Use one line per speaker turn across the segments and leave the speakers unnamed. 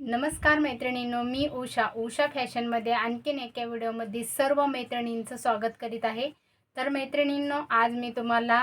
नमस्कार मैत्रिणींनो मी उषा. उषा फॅशनमध्ये आणखीन एका व्हिडिओमध्ये सर्व मैत्रिणींचं स्वागत करीत आहे. तर मैत्रिणींनो आज मी तुम्हाला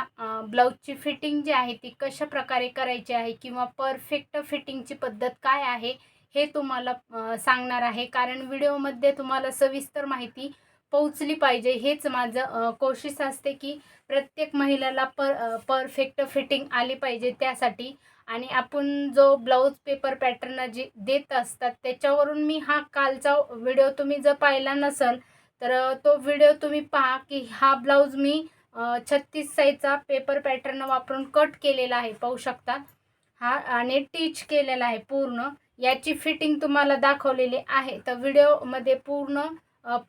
ब्लाऊजची फिटिंग जी आहे ती कशा प्रकारे करायची आहे किंवा परफेक्ट फिटिंगची पद्धत काय आहे हे तुम्हाला सांगणार आहे. कारण व्हिडिओमध्ये तुम्हाला सविस्तर माहिती पोहोचली पाहिजे. हेच माझं कोशिश असते की प्रत्येक महिलाला पर परफेक्ट फिटिंग आली पाहिजे. त्यासाठी आणि आपण जो ब्लाऊज पेपर पॅटर्न जे देत असतात त्याच्यावरून मी हा कालचा व्हिडिओ तुम्ही जर पाहिला नसेल तर तो व्हिडिओ तुम्ही पहा की हा ब्लाऊज मी छत्तीस साईजचा पेपर पॅटर्न वापरून कट केलेला आहे पाहू शकता. हा आणि टीच केलेला आहे पूर्ण. याची फिटिंग तुम्हाला दाखवलेली आहे. तर व्हिडिओमध्ये पूर्ण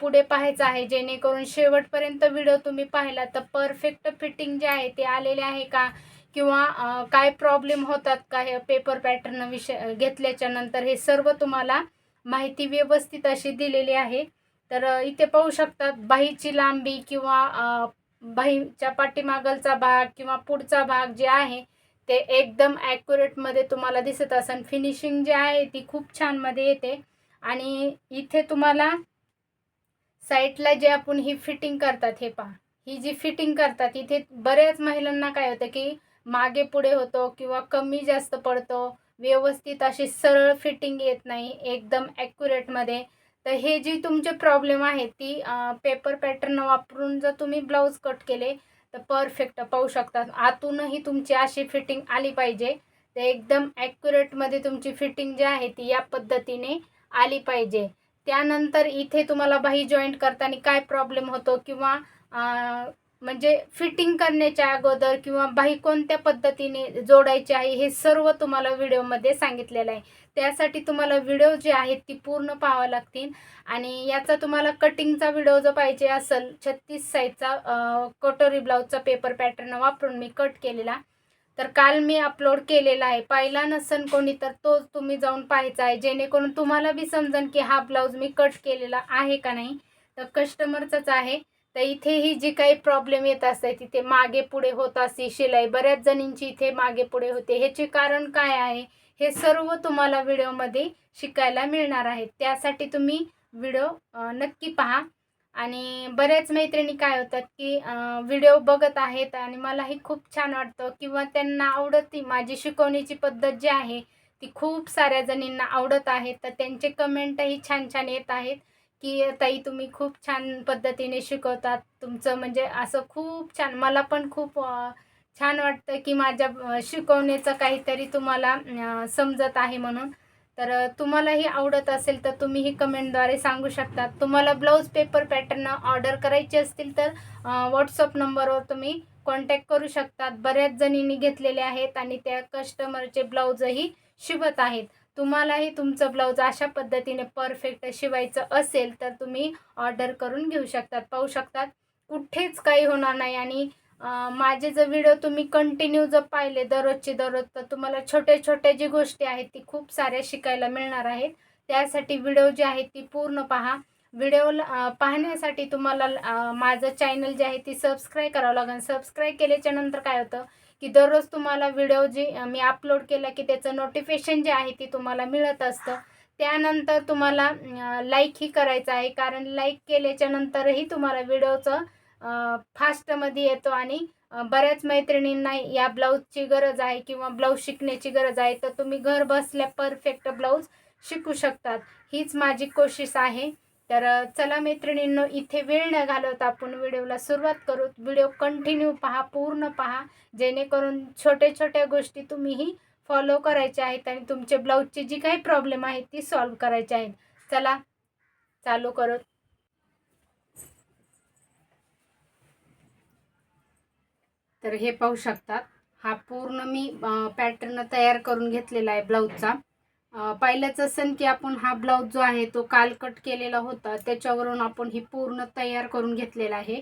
पुढे पाहायचं आहे जेणेकरून शेवटपर्यंत व्हिडिओ तुम्ही पाहिला तर परफेक्ट फिटिंग जे आहे ते आलेले आहे का? किंवा काय प्रॉब्लेम होतात का हे पेपर पॅटर्न विषय घेतल्याच्या नंतर हे सर्व तुम्हाला माहिती व्यवस्थित अशी दिलेली आहे. तर इथे पाहू शकतात बाहीची लांबी किंवा बाहीच्या पाठीमागलचा भाग किंवा पुढचा भाग जे आहे ते एकदम ॲक्युरेटमध्ये तुम्हाला दिसत असेल फिनिशिंग जे आहे ती खूप छानमध्ये येते. आणि इथे तुम्हाला साईटला जे आपण ही फिटिंग करतात हे पहा. ही जी फिटिंग करतात इथे बऱ्याच महिलांना काय होतं की मागे पुढे होतो किंवा कमी जास्त पडतो व्यवस्थित अशी सरळ फिटिंग येत नाही एकदम ॲक्युरेटमध्ये तर हे जी तुमचे प्रॉब्लेम आहे ती पेपर पॅटर्न वापरून जर तुम्ही ब्लाऊज कट केले तर परफेक्ट पाहू शकतात. आतूनही तुमची अशी फिटिंग आली पाहिजे. तर एकदम ॲक्युरेटमध्ये तुमची फिटिंग जी आहे ती या पद्धतीने आली पाहिजे. त्यानंतर इथे तुम्हाला बाही जॉईंट करताना काय प्रॉब्लेम होतो किंवा म्हणजे फिटिंग करण्याच्या अगोदर किंवा बाही कोणत्या पद्धतीने जोडायची आहे हे सर्व तुम्हाला व्हिडिओमध्ये सांगितलेलं आहे. त्यासाठी तुम्हाला व्हिडिओ जे आहेत ती पूर्ण पाहावं लागतील. आणि याचा तुम्हाला कटिंगचा व्हिडिओ जो पाहिजे असेल छत्तीस साईजचा कटोरी ब्लाऊजचा पेपर पॅटर्न वापरून मी कट केलेला. तर काल मी अपलोड केलेला आहे. पाहिला नसन कोणी तर तो तुम्ही जाऊन पाहायचा आहे. जेणेकरून तुम्हाला बी समजेल की हा ब्लाऊज मी कट केलेला आहे का नाही. तर कस्टमरचाच आहे. तर इथेही जी काही प्रॉब्लेम येत असते तिथे मागे पुढे होत असते शिलाई. बऱ्याच जणींची इथे मागे पुढे होते. ह्याचे कारण काय आहे? हे सर्व तुम्हाला व्हिडिओमध्ये शिकायला मिळणार आहे. त्यासाठी तुम्ही व्हिडिओ नक्की पहा. आणि बऱ्याच मैत्रिणी काय होतात की व्हिडिओ बघत आहेत आणि मलाही खूप छान वाटतं किंवा त्यांना आवडती माझी शिकवण्याची पद्धत जी आहे ती खूप साऱ्या जणींना आवडत आहे. तर त्यांचे कमेंटही छान छान येत आहेत. की ताई तुम्ही खूप छान पद्धतीने शिकवतात. तुमचं म्हणजे असं खूप छान मला पण खूप छान वाटतं की माझ्या शिकवण्याचं काहीतरी तुम्हाला समजत आहे म्हणून. तर तुम्हालाही आवडत असेल तर तुम्हीही कमेंटद्वारे सांगू शकता तुम्हाला ब्लाऊज पेपर पॅटर्न ऑर्डर करायचे असतील तर व्हॉट्सअप नंबरवर तुम्ही कॉन्टॅक्ट करू शकतात. बऱ्याच जणींनी घेतलेले आहेत आणि त्या कस्टमरचे ब्लाऊजही शिवत आहेत. तुम्हालाही तुमचं ब्लाऊज अशा पद्धतीने परफेक्ट शिवायचं असेल तर तुम्ही ऑर्डर करून घेऊ शकतात पाहू शकतात. कुठेच काही होणार नाही आणि माझे जर व्हिडिओ तुम्ही कंटिन्यू जर पाहिले दररोजचे दररोज तर तुम्हाला छोट्या छोट्या जी गोष्टी आहेत ती खूप साऱ्या शिकायला मिळणार आहेत. त्यासाठी व्हिडिओ जे आहेत ती पूर्ण पहा. व्हिडिओ पाहण्यासाठी तुम्हाला माझं चॅनल जे आहे ती सबस्क्राईब करावं लागेल. सबस्क्राईब केल्याच्यानंतर काय होतं? की दररोज तुम्हाला व्हिडिओ जी मी अपलोड केला की त्याचं नोटिफिकेशन जे आहे ती तुम्हाला मिळत असतं. त्यानंतर तुम्हाला लाईकही करायचं आहे. कारण लाईक केल्याच्या नंतरही तुम्हाला व्हिडिओचं फास्टमध्ये येतो आणि बऱ्याच मैत्रिणींना या ब्लाऊजची गरज आहे किंवा ब्लाऊज शिकण्याची गरज आहे. तर तुम्ही घर बसल्या परफेक्ट ब्लाऊज शिकू शकतात. हीच माझी कोशिश आहे. तर चला मैत्रिणींनो इथे वेळ न घालवता आपण व्हिडिओला सुरुवात करू. व्हिडिओ कंटिन्यू पहा पूर्ण पहा. जेणेकरून छोट्या छोट्या गोष्टी तुम्हीही फॉलो करायच्या आहेत आणि तुमचे ब्लाऊजची जी काही प्रॉब्लेम आहे ती सॉल्व करायची आहेत. चला चालू करत तर हे पाहू शकतात. हा पूर्ण मी पॅटर्न तयार करून घेतलेला आहे ब्लाऊजचा. पाहिलंच असेल की आपण हा ब्लाऊज जो आहे तो काल कट केलेला होता त्याच्यावरून आपण ही पूर्ण तयार करून घेतलेला आहे.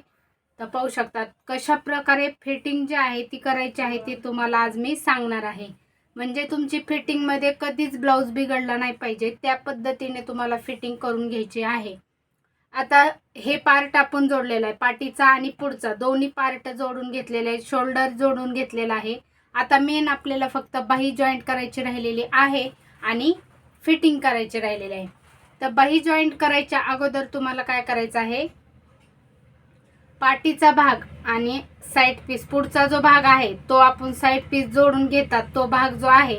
तर पाहू शकतात कशा प्रकारे फिटिंग जी आहे ती करायची आहे ती तुम्हाला आज मी सांगणार आहे. म्हणजे तुमची फिटिंगमध्ये कधीच ब्लाऊज बिघडला नाही पाहिजे त्या पद्धतीने तुम्हाला फिटिंग करून घ्यायची आहे. आता हे पार्ट आपण जोडलेला आहे पाठीचा आणि पुढचा दोन्ही पार्ट जोडून घेतलेले आहे शोल्डर जोडून घेतलेला आहे. आता मेन आपल्याला फक्त बाही जॉईंट करायची राहिलेली आहे. आणि फिटिंग करायची राहिलेली आहे. तर बाही जॉईंट करायच्या अगोदर तुम्हाला काय करायचं आहे? पाठीचा भाग आणि साईड पीस पुढचा जो भाग आहे तो आपण साईड पीस जोडून घेतात तो भाग जो आहे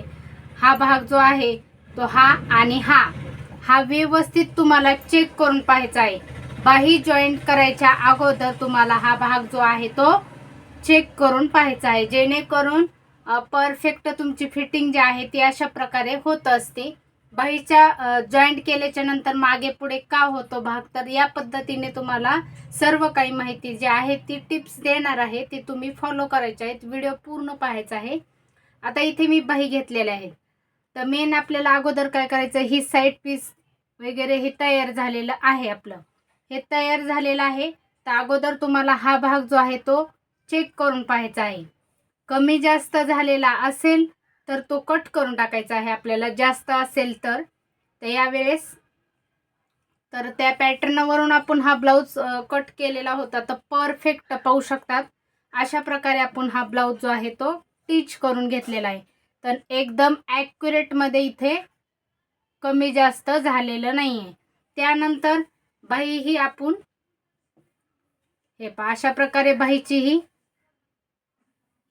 हा भाग जो आहे तो हा आणि हा. हा व्यवस्थित तुम्हाला चेक करून पाहायचा आहे. बाही जॉईंट करायच्या अगोदर तुम्हाला हा भाग जो आहे तो चेक करून पाहायचा आहे. जेणेकरून परफेक्ट तुमची फिटिंग जी आहे ती अशा प्रकारे होत असते. बाहीच्या जॉईंट केल्याच्यानंतर मागे पुढे का होतो भाग? तर या पद्धतीने तुम्हाला सर्व काही माहिती जी आहे ती टिप्स देणार आहे ती तुम्ही फॉलो करायच्या आहेत. व्हिडिओ पूर्ण पाहायचा आहे. आता इथे मी बाही घेतलेल्या आहेत. तर मेन आपल्याला अगोदर काय करायचं? ही साईड पीस वगैरे हे तयार झालेलं आहे आपलं. हे तयार झालेलं आहे. तर अगोदर तुम्हाला हा भाग जो आहे तो चेक करून पाहायचा आहे. कमी जास्त झालेला असेल तर तो कट करून टाकायचा आहे आपल्याला. जास्त असेल तर. यावेळेस तर त्या पॅटर्नवरून आपण हा ब्लाऊज कट केलेला होता. तर परफेक्ट पाहू शकतात. अशा प्रकारे आपण हा ब्लाऊज जो आहे तो टीच करून घेतलेला आहे. तर एकदम ॲक्युरेटमध्ये इथे कमी जास्त झालेलं नाही आहे त्यानंतर बाही ही आपण हे पा अशा प्रकारे बाहीची ही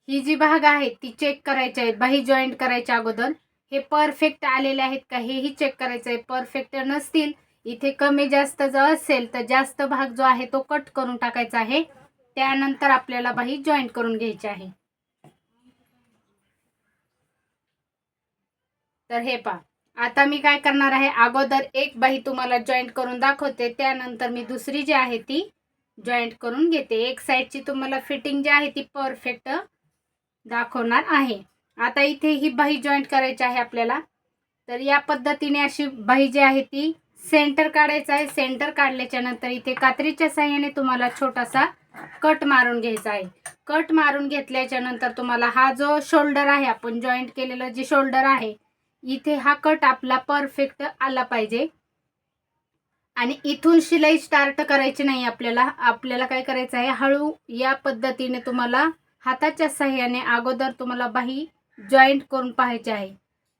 ही जी भाग आहे ती चेक करायची आहेत. बाही जॉईंट करायच्या अगोदर. हे परफेक्ट आलेले आहेत का हेही चेक करायचं आहे. परफेक्ट नसतील इथे कमी जास्त जर असेल तर जास्त भाग जो आहे तो कट करून टाकायचा आहे. त्यानंतर आपल्याला बाही जॉईंट करून घ्यायची आहे. तर हे पहा. आता मी काय करणार आहे? अगोदर एक बाही तुम्हाला जॉईंट करून दाखवते. त्यानंतर मी दुसरी जी आहे ती जॉईंट करून घेते. एक साईडची तुम्हाला फिटिंग जी आहे ती परफेक्ट दाखवणार आहे. आता इथे ही बाही जॉईंट करायची आहे आपल्याला. तर या पद्धतीने अशी बाही जी आहे ती सेंटर काढायचं आहे. सेंटर काढल्याच्या नंतर इथे कात्रीच्या साह्याने तुम्हाला छोटासा कट मारून घ्यायचा आहे. कट मारून घेतल्याच्या नंतर तुम्हाला हा जो शोल्डर आहे आपण जॉईंट केलेलं जे शोल्डर आहे इथे हा कट आपला परफेक्ट आला पाहिजे. आणि इथून शिलाई स्टार्ट करायची नाही आपल्याला. आपल्याला काय करायचं आहे? हळू या पद्धतीने तुम्हाला हाताच्या साह्याने अगोदर तुम्हाला बाही जॉईंट करून पाहायची आहे.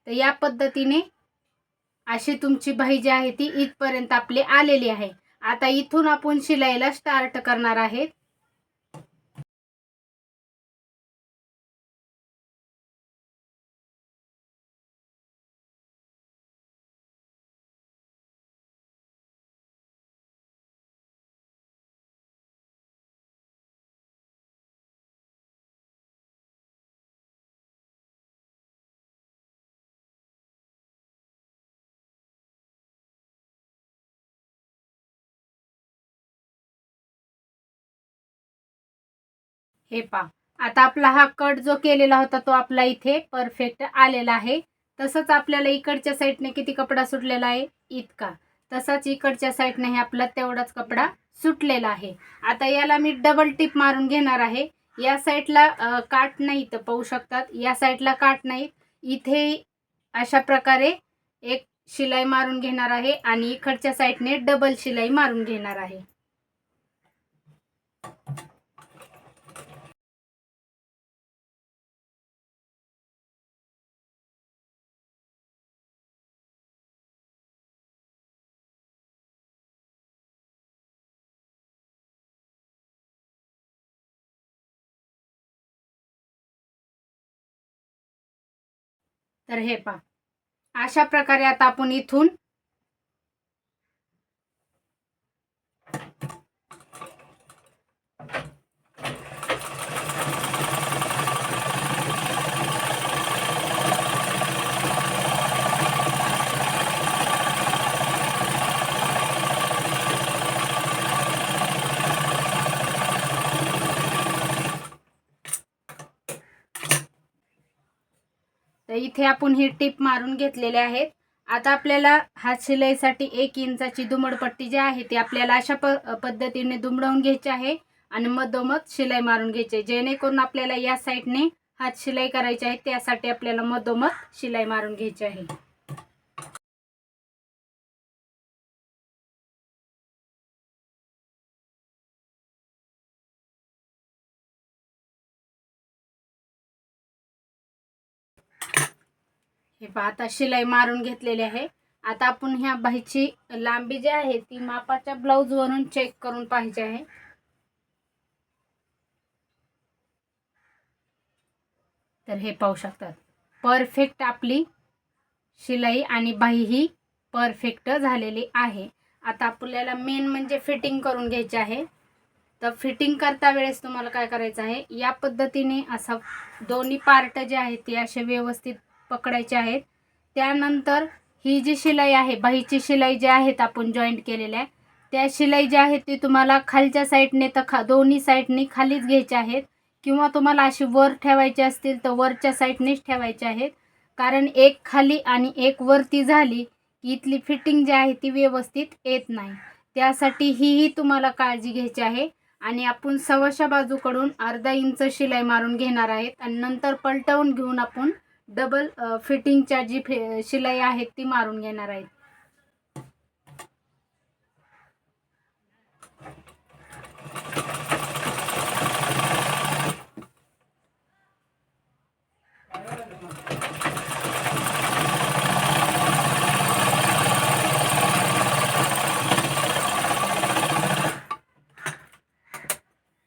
तर या पद्धतीने अशी तुमची बाही जी आहे ती इथपर्यंत आपली आलेली आहे. आता इथून आपण शिलाईला स्टार्ट करणार आहेत. हे पा आता आपला हा कट जो केलेला होता तो आपला इथे परफेक्ट आलेला आहे. तसंच आपल्याला इकडच्या साईडने किती कपडा सुटलेला आहे? इतका. तसाच इकडच्या साईडने हे आपला तेवढाच कपडा सुटलेला आहे. आता याला मी डबल टिप मारून घेणार आहे. या साईडला काट नाही तर पाहू शकतात. या साईडला काट नाही. इथे अशा प्रकारे एक शिलाई मारून घेणार आहे आणि इकडच्या साईडने डबल शिलाई मारून घेणार आहे. तर हे पहा. अशा प्रकारे आता आपण इथून इथे आपण ही टिप मारून घेतलेले आहेत. आता आपल्याला हात शिलाईसाठी एक इंचाची दुमडपट्टी जी आहे ती आपल्याला अशा प पद्धतीने दुमडवून घ्यायची आहे आणि मधोमध शिलाई मारून घ्यायची आहे. जेणेकरून आपल्याला या साईडने हात शिलाई करायची आहे त्यासाठी आपल्याला मधोमध शिलाई मारून घ्यायची आहे. हे पहा आता शिलाई मारून घेतलेली आहे. आता आपण ह्या बाहीची लांबी जी आहे ती मापाच्या ब्लाऊजवरून चेक करून पाहिजे आहे. तर हे पाहू शकतात. परफेक्ट आपली शिलाई आणि बाही ही परफेक्ट झालेली आहे. आता आपल्याला मेन म्हणजे फिटिंग करून घ्यायची आहे. तर फिटिंग करता वेळेस तुम्हाला काय करायचं आहे? या पद्धतीने असा दोन्ही पार्ट जे आहेत ते असे व्यवस्थित पकडायचे आहेत. त्यानंतर ही जी शिलाई आहे बाहीची शिलाई जी आहेत आपण जॉईंट केलेल्या आहे त्या शिलाई जी आहे ती तुम्हाला खालच्या साईडने तर खा दोन्ही साईडने खालीच घ्यायच्या आहेत. किंवा तुम्हाला अशी वर ठेवायची असतील तर वरच्या साईडनेच ठेवायचे आहेत. कारण एक खाली आणि एक वरती झाली की इथली फिटिंग जी आहे ती व्यवस्थित येत नाही. त्यासाठी हीही तुम्हाला काळजी घ्यायची आहे. आणि आपण सव्वाशा बाजूकडून अर्धा इंच शिलाई मारून घेणार आहेत. आणि नंतर पलटवून घेऊन आपण डबल फिटिंगच्या जी फे शिलाई आहेत ती मारून घेणार आहेत.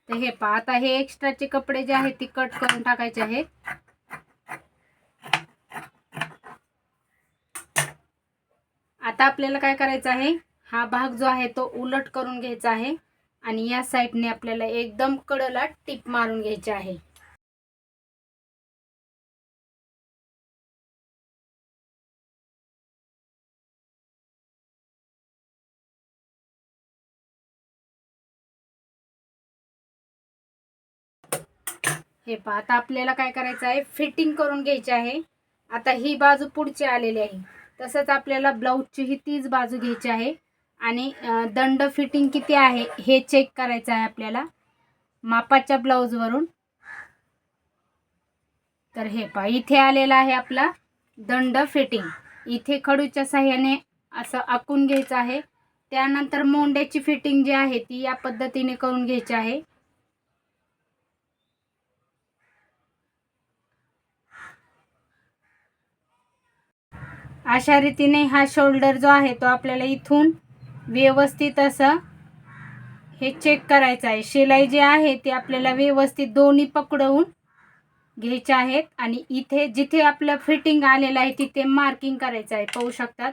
हे पहा आता हे एक्स्ट्राचे कपडे जे आहेत ते कट करून टाकायचे आहेत. आता आपल्याला काय करायचं आहे? हा भाग जो आहे तो उलट करून घ्यायचा आहे आणि या साईडने आपल्याला एकदम कडला टिप मारून घ्यायची आहे. हे पहा आता आपल्याला काय करायचं आहे? फिटिंग करून घ्यायची आहे. आता ही बाजू पुढची आलेली आहे. तसंच आपल्याला ब्लाऊजचीही तीच बाजू घ्यायची आहे. आणि दंड फिटिंग किती आहे हे चेक करायचं आहे आपल्याला. मापाच्या ब्लाऊजवरून. तर हे पहा इथे आलेला आहे आपला दंड फिटिंग. इथे खडूच्या साह्याने असं आखून घ्यायचं आहे. त्यानंतर मोंड्याची फिटिंग जी आहे ती या पद्धतीने करून घ्यायची आहे. अशा रीतीने हा शोल्डर जो आहे तो आपल्याला इथून व्यवस्थित असं हे चेक करायचं आहे. शिलाई जी आहे ती आपल्याला व्यवस्थित दोन्ही पकडवून घ्यायचे आहेत आणि इथे जिथे आपलं फिटिंग आलेलं आहे तिथे मार्किंग करायचं आहे. पाहू शकतात?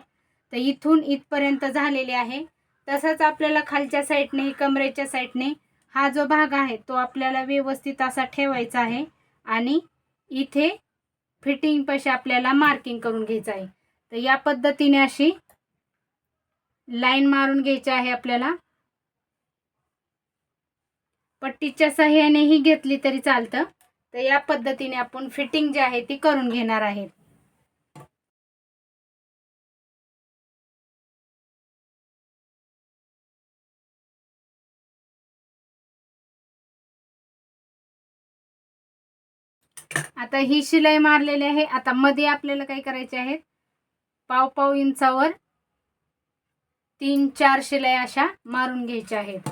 तर इथून इथपर्यंत झालेले आहे. तसंच आपल्याला खालच्या साईडने कमरेच्या साईडने हा जो भाग आहे तो आपल्याला व्यवस्थित असा ठेवायचा आहे आणि इथे फिटिंगपाशी आपल्याला मार्किंग करून घ्यायचं आहे. तर या पद्धतीने अशी लाईन मारून घ्यायची आहे आपल्याला. पट्टीच्या सहाय्यानेही घेतली तरी चालतं. तर या पद्धतीने आपण फिटिंग जी आहे ती करून घेणार आहेत आता ही शिलाई मारलेली आहे. आता मध्ये आपल्याला काय करायचे आहेत? पाव पाव इंचावर तीन चार शिलाई अशा मारून घ्यायच्या आहेत.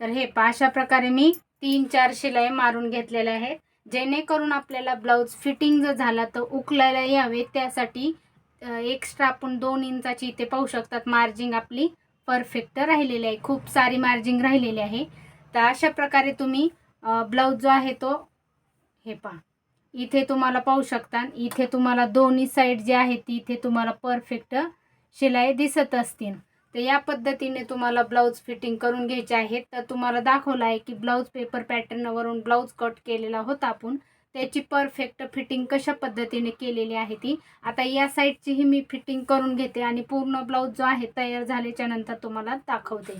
तर हे पहा अशा प्रकारे मी तीन चार शिलाई मारून घेतलेल्या आहेत. जेणेकरून आपल्याला ब्लाऊज फिटिंग जर झाला तर उकलायला यावे. त्यासाठी एक्स्ट्रा आपण दोन इंचाची इथे पाहू शकतात. मार्जिंग आपली परफेक्ट राहिलेली आहे. खूप सारी मार्जिंग राहिलेली आहे. तर अशा प्रकारे तुम्ही ब्लाऊज जो आहे तो हे पहा. इथे तुम्हाला पाहू शकता. इथे तुम्हाला दोन्ही साईड जे आहे ती इथे तुम्हाला परफेक्ट शिलाई दिसत असतील. तर या पद्धतीने तुम्हाला ब्लाऊज फिटिंग करून घ्यायचे आहेत तर तुम्हाला दाखवलं आहे की ब्लाऊज पेपर पॅटर्नवरून ब्लाऊज कट केलेला होता आपण. त्याची परफेक्ट फिटिंग कशा पद्धतीने केलेली आहे ती. आता या साईडचीही मी फिटिंग करून घेते आणि पूर्ण ब्लाऊज जो आहे तयार झाल्याच्यानंतर तुम्हाला दाखवते.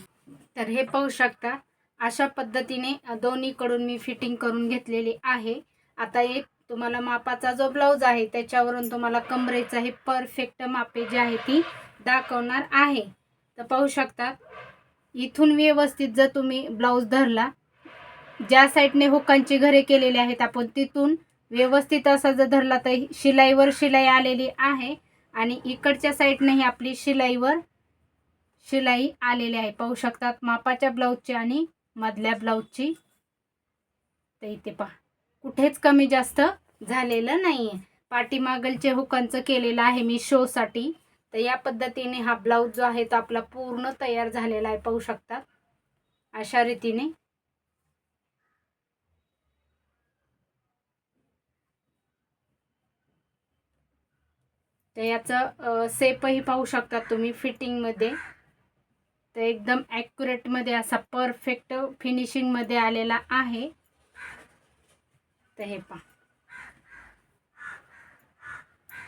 तर हे पाहू शकता अशा पद्धतीने दोन्हीकडून मी फिटिंग करून घेतलेली आहे. आता एक तुम्हाला मापाचा जो ब्लाऊज आहे त्याच्यावरून तुम्हाला कमरेचा हे परफेक्ट मापे जी आहे ती दाखवणार आहे. तर पाहू शकता इथून व्यवस्थित जर तुम्ही ब्लाऊज धरला ज्या साईडने हुकांची घरे केलेली आहेत आपण तिथून व्यवस्थित असा जर धरला तर शिलाईवर शिलाई आलेली आहे आणि इकडच्या साईडनेही आपली शिलाईवर शिलाई आलेली आहे. पाहू शकतात मापाच्या ब्लाऊजची आणि मधल्या ब्लाऊजची तर इथे पहा कुठेच कमी जास्त झालेलं नाही आहे पाठीमागलचे हुकांचं केलेलं आहे मी शोसाठी तर या पद्धतीने हा ब्लाऊज जो आहे तो आपला पूर्ण तयार झालेला आहे पाहू शकतात अशा रीतीने. तर याचं सेपही पाहू शकता तुम्ही फिटिंगमध्ये तर एकदम ॲक्युरेटमध्ये असा परफेक्ट फिनिशिंगमध्ये आलेला आहे. तर हे पहा.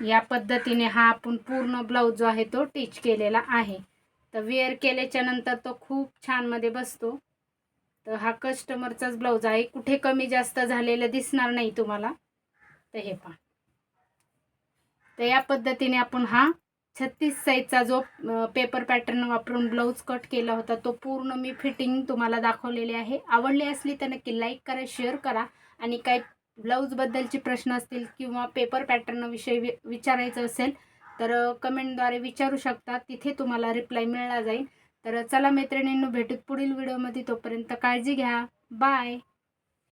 या पद्धतीने हा आपण पूर्ण ब्लाऊज जो आहे तो टीच केलेला आहे. तर वेअर केल्याच्यानंतर तो खूप छानमध्ये बसतो. तर हा कस्टमरचाच ब्लाऊज आहे. कुठे कमी जास्त झालेलं दिसणार नाही तुम्हाला. तर हे पहा. तर या पद्धतीने आपण हा छत्तीस साईजचा जो पेपर पॅटर्न वापरून ब्लाऊज कट केला होता तो पूर्ण मी फिटिंग तुम्हाला दाखवलेली आहे. आवडली असली तर नक्की लाईक करा शेअर करा आणि काही ब्लाऊजबद्दलचे प्रश्न असतील किंवा पेपर पॅटर्नविषयी वि विचारायचं असेल तर कमेंटद्वारे विचारू शकता. तिथे तुम्हाला रिप्लाय मिळला जाईल. तर चला मैत्रिणींनो भेटूत पुढील व्हिडिओमध्ये तोपर्यंत काळजी घ्या. बाय